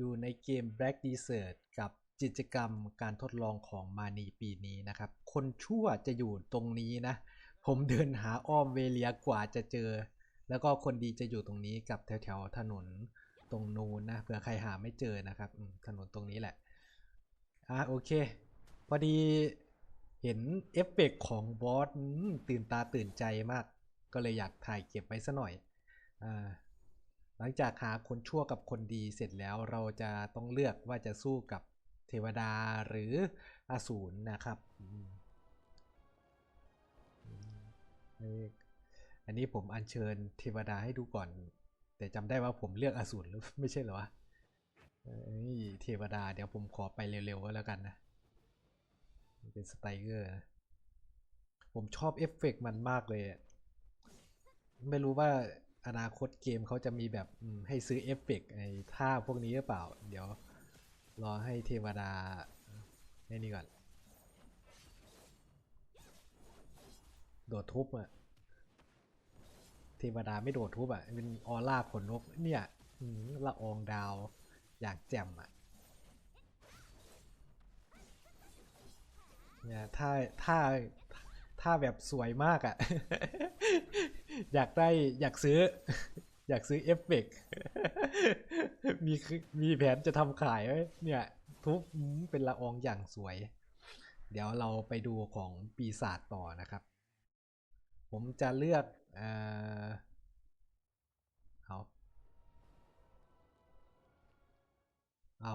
อยู่ในเกม Black Desert กับกิจกรรมการทดลองของมานีปีนี้นะครับ คนชั่วจะอยู่ตรงนี้นะ ผมเดินหาอ้อมเวเลียกว่าจะเจอ แล้วก็คนดีจะอยู่ตรงนี้กับแถวๆถนนตรงนู้นนะเผื่อใครหาไม่เจอนะครับถนนตรงนี้แหละอะโอเค พอดีเห็นเอฟเฟกต์ของบอสตื่นตาตื่นใจมาก ก็เลยอยากถ่ายเก็บไว้ซะหน่อยอ่า หลังจากหาคนชั่วกับคนดีเสร็จแล้วเราจะต้องเลือกว่าจะสู้กับเทวดาหรืออสูรนะครับอันนี้ผมอัญเชิญเทวดาให้ดูก่อน แต่จำได้ว่าผมเลือกอสูรหรือไม่ใช่เหรอวะเอ้ยเทวดาเดี๋ยวผมขอไปเร็วๆก็แล้วกันนะ เป็นสไตเกอร์นะผมชอบเอฟเฟกต์มันมากเลย ไม่รู้ว่า อนาคตเกมเขาจะมีแบบให้ซื้อเอฟเฟกไอ้ท่าพวกนี้หรือเปล่า เดี๋ยวรอให้เทวดาให้นี่ก่อน โดดทุบอะเทวดาไม่โดดทุบอะเป็นออร่าขนนกเนี่ยอืมละอองดาวอยากแจ่มอะเนี่ยถ้าถ้า ถ้าแบบสวยมากอะ อยากได้อยากซื้อ อยากซื้อเอฟเฟกต์มีคือมีแผนจะทำขายไว้เนี่ย ทุบเป็นละอองอย่างสวย เดี๋ยวเราไปดูของปีศาจต่อนะครับ ผมจะเลือกเอ่อเอาเอา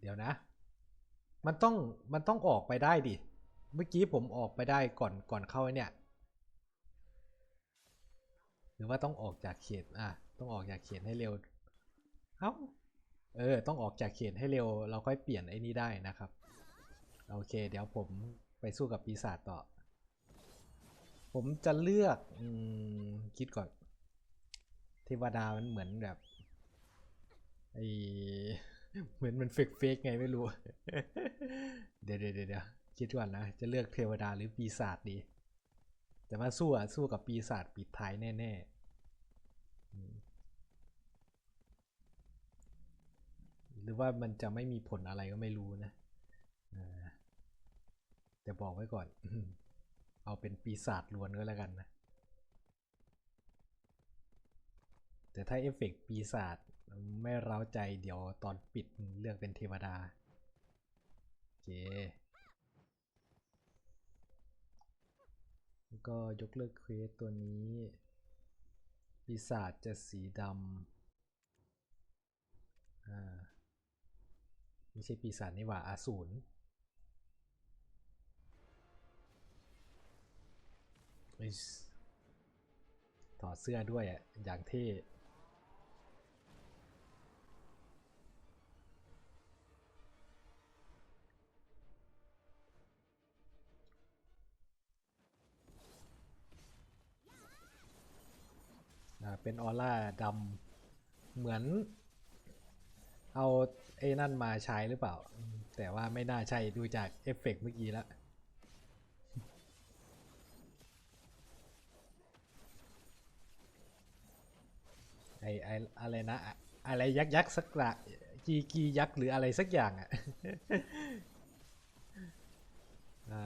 เดี๋ยวนะ มันต้องมันต้องออกไปได้ดิ เมื่อกี้ผมออกไปได้ก่อนก่อนเข้าเนี่ย หรือว่าต้องออกจากเขตอะต้องออกจากเขตให้เร็ว เอ้า เออ ต้องออกจากเขตให้เร็ว เราค่อยเปลี่ยนไอ้นี้ได้นะครับ โอเค เดี๋ยวผมไปสู้กับปีศาจต่อ ผมจะเลือกอคิดก่อน เทวดามันเหมือนแบบไอ เหมือนมันเฟกเฟกไงไม่รู้ เดี๋ยวเดี๋ยวเดี๋ยวคิดก่อนนะ จะเลือกเทวดาหรือปีศาจดี แต่ว่าสู้อะสู้กับปีศาจปิดท้ายแน่ๆ หรือว่ามันจะไม่มีผลอะไรก็ไม่รู้นะแต่บอกไว้ก่อน เอาเป็นปีศาจล้วนก็แล้วกันนะ แต่ถ้าเอฟเฟกต์ปีศาจ ไม่เร้าใจเดี๋ยวตอนปิดเลือกเป็นเทวดา โอเค ก็ยกเลิกเควสตัวนี้ ปีศาจจะสีดำ อ่า ไม่ใช่ปีศาจนี่หว่าอาสูรถอดเสื้อด้วยอะ อย่างเท่ เป็นออร่าดำเหมือน เอาไอ้นั่นมาใช้หรือเปล่า แต่ว่าไม่น่าใช่ดูจากเอฟเฟกต์เมื่อกี้แล้วไอไออะไรนะอะอะไรยักษ์ยักษ์สักละกีกียักษ์หรืออะไรสักอย่างอะอ่า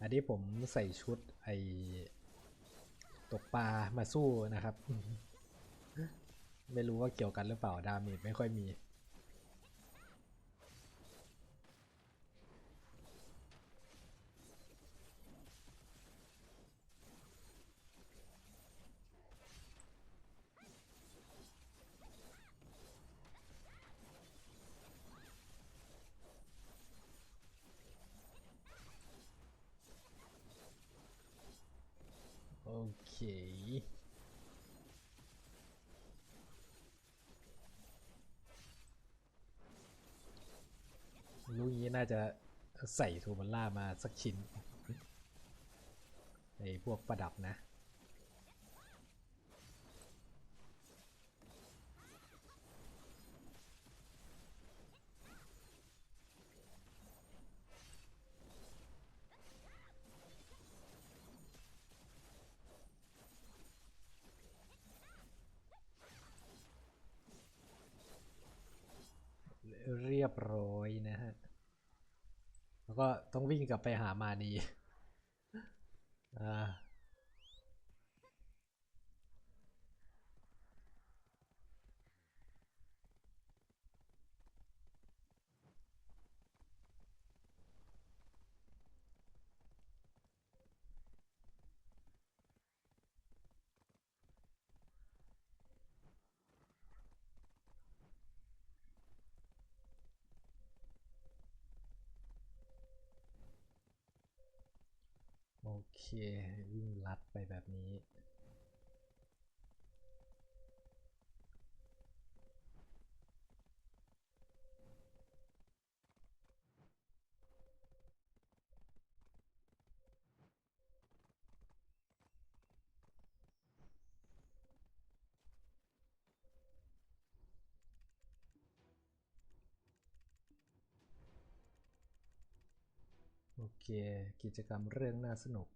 อันนี้ผมใส่ชุดไอ ตกปลามาสู้นะครับ ไม่รู้ว่าเกี่ยวกันหรือเปล่า ดาเมจไม่ค่อยมี โอเครู้งี้น่าจะใส่ทูมันล่ามาสักชิ้น ในพวกประดับนะ บร้อยนะฮะ แล้วก็ต้องวิ่งกลับไปหามานีอ่า เควิ่งลัดไปแบบนี้ โอเค กิจกรรมเรื่องน่าสนุก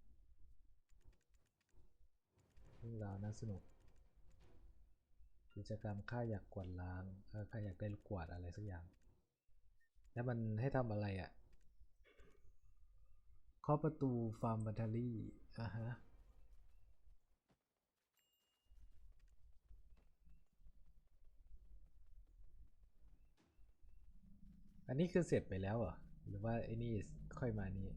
เรื่องราวน่าสนุก กิจกรรมข้าอยากกวาดล้างข้าอยากได้ลูกกวาดอะไรสักอย่าง แล้วมันให้ทำอะไรอะ่ะเคาะประตูฟาร์มบัตเทอรี่อะฮะอันนี้คือเสร็จไปแล้วเหรอ หรือว่าไอ้นี่ค่อยมานี่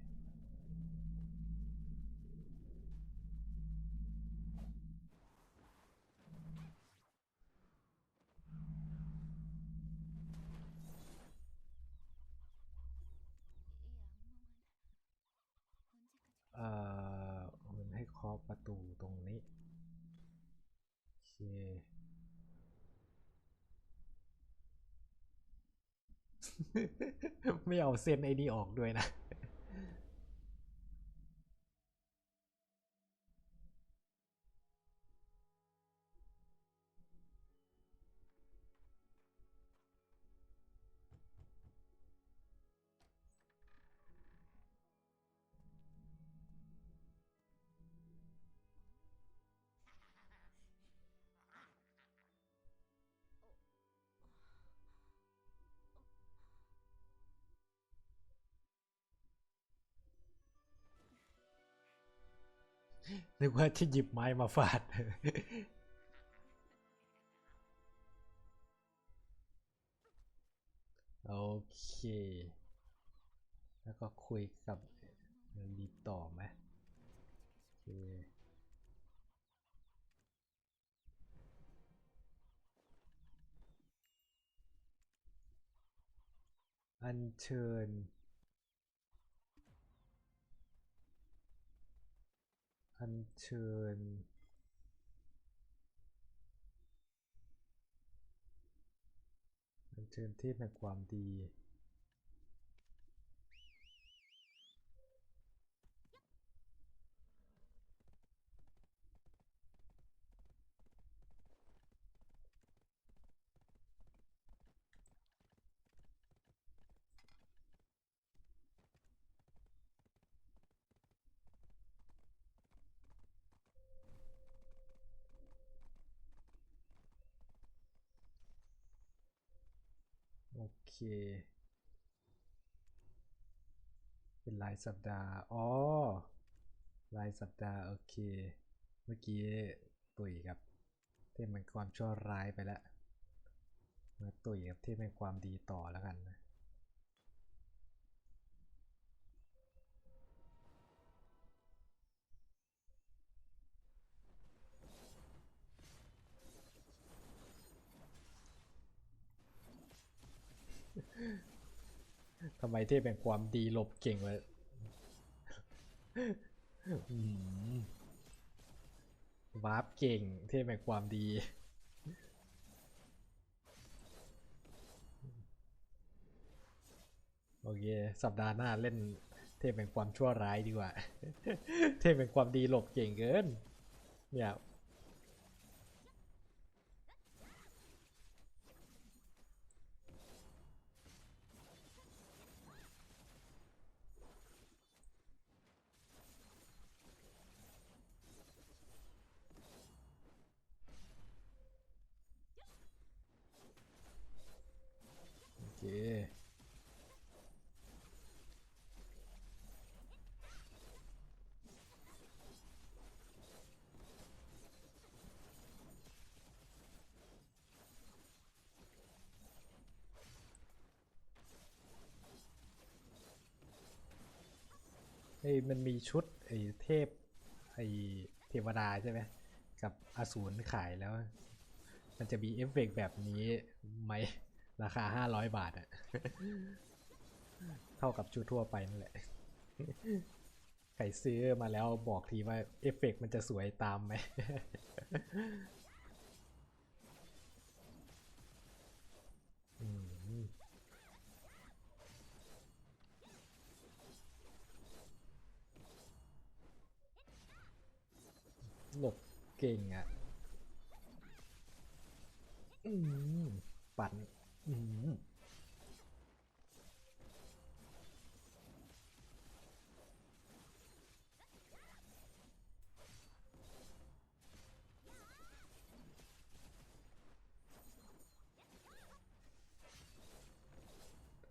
เอ่อมันให้เคาะประตูตรงนี้ โอเค ไม่เอาเส้นไอ้นี่ออกด้วยนะ นึกว่าจะหยิบไม้มาฟาด โอเค แล้วก็คุยกับลีต่อไหมโอเคอัญเชิญ อัญเชิญอัญเชิญเทพแห่งความดี โอเค เป็นรายสัปดาห์ อ๋อ รายสัปดาห์ โอเค เมื่อกี้ตุ๋ยกับเทพแห่งความชั่วร้ายไปแล้วมาตุ๋ยกับเทพแห่งความดีต่อแล้วกันนะ ทำไมเทพแห่งความดีหลบเก่งวะอืมวาร์ปเก่ง เทพแห่งความดีโอเค สัปดาห์หน้าเล่นเทพแห่งความชั่วร้ายดีกว่า เทพแห่งความดีหลบเก่งเกิน เนี่ย มันมีชุดไอ้เทพไอ้เทวดาใช่ไหมกับอสูรขายแล้ว มันจะมีเอฟเฟกต์แบบนี้ไหมราคาห้าร้อยบาทอะเท่ากับชุดทั่วไปนั่นแหละใครซื้อมาแล้วบอกทีว่าเอฟเฟกต์มันจะสวยตามไหม อืมหลบ เก่งอะอืมปั่นอืม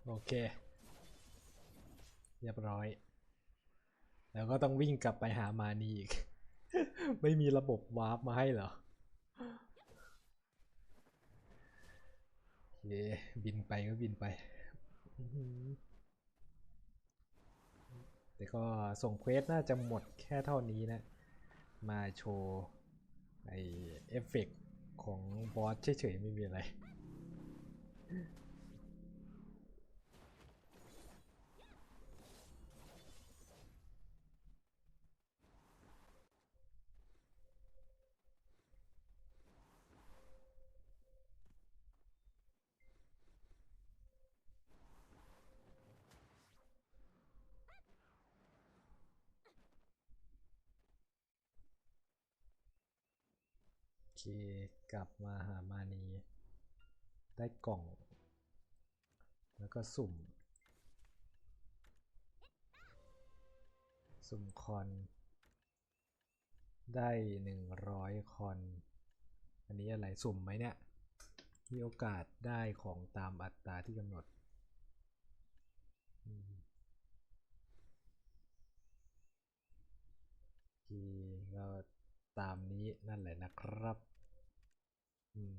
โอเค เรียบร้อย แล้วก็ต้องวิ่งกลับไปหามานีอีก ไม่มีระบบวาร์ปมาให้เหรอโอเคบินไปก็บินไป แต่ก็ส่งเควสน่าจะหมดแค่เท่านี้นะ มาโชว์ไอเอฟเฟกต์ของบอสเฉยๆ ไม่มีอะไร เคกลับมาหามานีได้กล่อง แล้วก็สุ่ม สุ่มคอน ได้หนึ่งร้อยคอน อันนี้อะไรสุ่มไหมเนี่ย มีโอกาสได้ของตามอัตราที่กำหนดโอเคก็ตามนี้นั่นแหละนะครับ อืม